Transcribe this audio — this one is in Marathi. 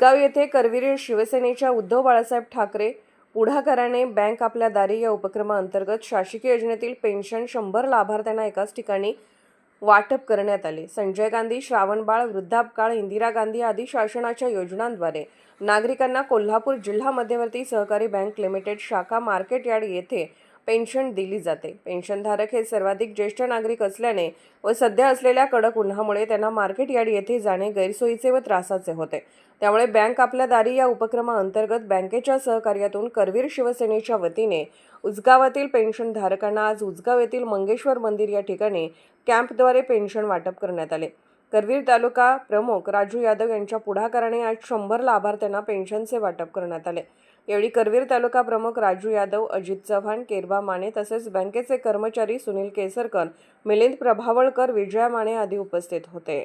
उजगाव येथे करवीर शिवसेनेच्या उद्धव बाळासाहेब ठाकरे पुढाकाराने बँक आपल्या दारी या उपक्रमाअंतर्गत शासकीय योजनेतील पेन्शन शंभर लाभार्थ्यांना एकाच ठिकाणी वाटप करण्यात आले. संजय गांधी श्रावणबाळ वृद्धापकाळ इंदिरा गांधी आदी शासनाच्या योजनांद्वारे नागरिकांना कोल्हापूर जिल्हा मध्यवर्ती सहकारी बँक लिमिटेड शाखा मार्केट यार्ड येथे पेन्शन दिली जाते. पेन्शनधारक हे सर्वाधिक ज्येष्ठ नागरिक असल्याने व सध्या असलेल्या कडक उन्हामुळे त्यांना मार्केट यार्ड येथे जाणे गैरसोयीचे व त्रासाचे होते. त्यामुळे बँक आपल्या दारी या उपक्रमाअंतर्गत बँकेच्या सहकार्यातून करवीर शिवसेनेच्या वतीने उजगावातील पेन्शनधारकांना आज उजगाव येथील मंगेश्वर मंदिर या ठिकाणी कॅम्पद्वारे पेन्शन वाटप करण्यात आले. करवीर तालुका प्रमुख राजू यादव यांच्या पुढाकाराने आज शंभर लाभार्थ्यांना पेन्शनचे वाटप करण्यात आले. यावेळी करवीर तालुका प्रमुख राजू यादव अजित चव्हाण केरबा माने तसेच बँकेचे कर्मचारी सुनील केसरकर मिलिंद प्रभावळकर विजया माने आदी उपस्थित होते.